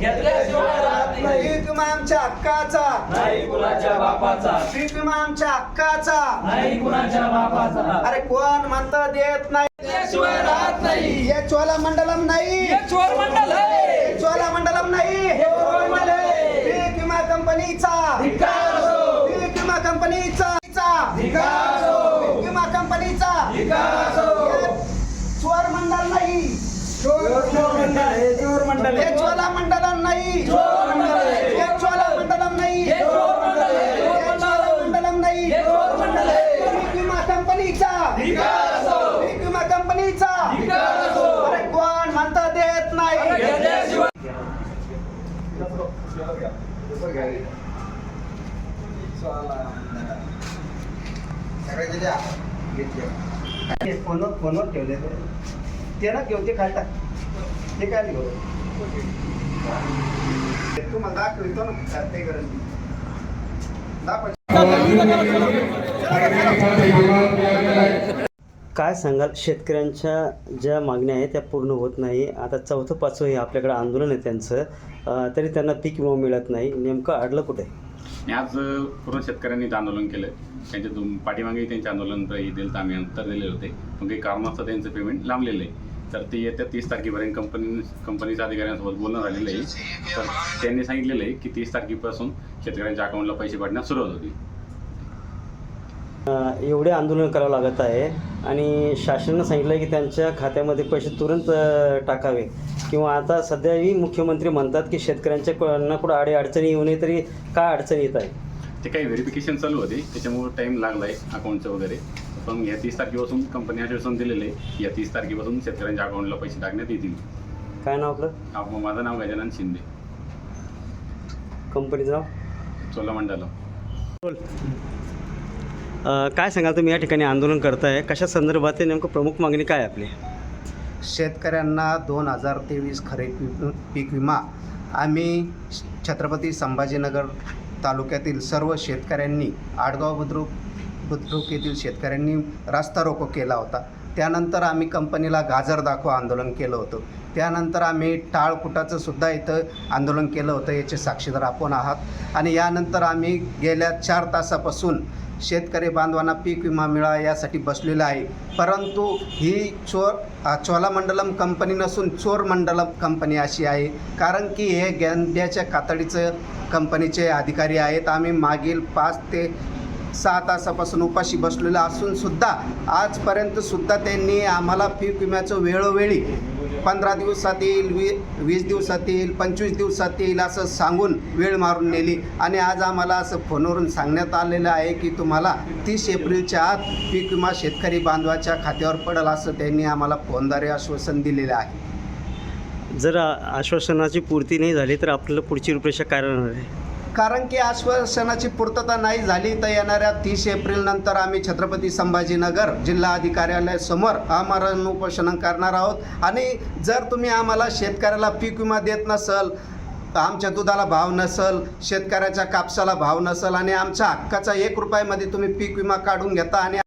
घेतल्याशिवाय राहत नाही. आमच्या हक्काचा. नाही कुणाच्या बापाचा. आमच्या हक्काचा. नाही कुणाच्या बापाचा. अरे कोण म्हणतं देत नाही? घेतल्याशिवाय राहत नाही. हे चोला मंडलम नाही. हे चोर मंडल चोला मंडलम नाही. हे आहे. पीक विमा कंपनीचा. धिक्कार असो. पीक विमा कंपनीचा. धिक्कार असो पीक विमा कंपनीचा धिक्कार असो हे चोर मंडल नाही चोर मंडल हे चोला मंडलम नाही चोर मंडल आहे. हे चोला मंडलम नाही हे चोर मंडल आहे. हे चोला मंडलम नाही हे चोर मंडल आहे. पीक विमा कंपनीचा धिक्कार असो पीक विमा कंपनीचा धिक्कार असो अरे कोण म्हणतं देत नाही घेतल्याशिवाय फोनवर फोनवर ठेवले ते. ना घेऊन ते काय टाक ते काय नाही तू मला दाखवतो ना ते गरज दाखव काय सांगाल? शेतकऱ्यांच्या ज्या मागण्या आहेत त्या पूर्ण होत नाही. आता चौथं पाचवं हे आपल्याकडे आंदोलन आहे त्यांचं. तरी त्यांना पीक विमा मिळत नाही. नेमकं अडलं कुठे? आणि आज पूर्ण शेतकऱ्यांनी आंदोलन केलं त्यांच्या पाठीमागे त्यांचे आंदोलन हे दिलं आम्ही उत्तर दिलेले होते. पण काही कारणास्तव त्यांचं पेमेंट लांबलेलं आहे. तर ते येत्या तीस तारखेपर्यंत कंपनी कंपनीच्या अधिकाऱ्यांसोबत बोलणं झालेलं आहे. तर त्यांनी सांगितलेलं आहे की तीस तारखेपासून शेतकऱ्यांच्या अकाउंटला पैसे पाठण्यास सुरुवात होती. एवढे आंदोलन करावं लागत आहे. आणि शासनानं सांगितलं आहे की त्यांच्या खात्यामध्ये पैसे तुरंत टाकावे. किंवा आता सध्याही मुख्यमंत्री म्हणतात की शेतकऱ्यांच्या कुणा कुठं अडी अडचणी येऊ नये तरी काय अडचणी येत आहे? ते काही व्हेरिफिकेशन चालू होते. त्याच्यामुळे टाईम लागला आहे अकाउंटचं वगैरे. पण या तीस तारखेपासून कंपनी आश्वासन दिलेलं आहे. या तीस तारखेपासून शेतकऱ्यांच्या अकाउंटला पैसे टाकण्यात येतील. काय नाव आपलं? आप- माझं नाव गजानन शिंदे. कंपनीचं नाव? चोलामंडलम अं, काय सांगाल तुम्ही या ठिकाणी आंदोलन करताय? कशा संदर्भात नेमकं प्रमुख मागणी काय आपली? शेतकऱ्यांना दोन हजार तेवीस खरीप पीक- पीक विमा आम्ही छत्रपती संभाजीनगर तालुक्यातील सर्व शेतकऱ्यांनी आडगाव बुद्रुक बुद्रुक येथील शेतकऱ्यांनी रास्ता रोको केला होता. त्यानंतर आम्ही कंपनीला गाजर दाखवा आंदोलन केलं होतं. त्यानंतर आम्ही टाळकुटाचं सुद्धा इथं आंदोलन केलं होतं याचे साक्षीदार आपण आहात. आणि यानंतर आम्ही गेल्या चार तासापासून शेतकरी बांधवांना पीक विमा मिळावा यासाठी बसलेला आहे. परंतु ही चोर चोलामंडलम कंपनी नसून चोर मंडलम कंपनी अशी आहे. कारण की हे गेंड्याच्या कातडीचं कंपनीचे अधिकारी आहेत. आम्ही मागील पाच ते सहा तासापासून उपाशी बसलेलं असून सुद्धा आजपर्यंत सुद्धा त्यांनी आम्हाला पीक विम्याचं वेळोवेळी पंधरा दिवसात येईल वी वीस दिवसात येईल पंचवीस दिवसात येईल असं सांगून वेळ मारून नेली. आणि आज आम्हाला असं फोनवरून सांगण्यात आलेलं आहे की तुम्हाला तीस एप्रिलच्या आत पीक विमा शेतकरी बांधवाच्या खात्यावर पडेल असं त्यांनी आम्हाला फोनद्वारे आश्वासन दिलेलं आहे. जर आश्वासनाची पूर्ती नाही झाली तर आपल्याला पुढची रूपरेषा काय राहणार आहे? कारण की आश्वासनाची पूर्तता नाही झाली तर येणाऱ्या तीस एप्रिल नंतर आम्ही छत्रपती संभाजीनगर जिल्हा अधिकाऱ्यालयासमोर आमरण उपोषण करणार आहोत. आणि जर तुम्ही आम्हाला शेतकऱ्याला पीक विमा देत नसल आमच्या दुधाला भाव नसल शेतकऱ्याच्या कापसाला भाव नसल आणि आमच्या हक्काचा एक रुपयामध्ये तुम्ही पीक विमा काढून घेता आणि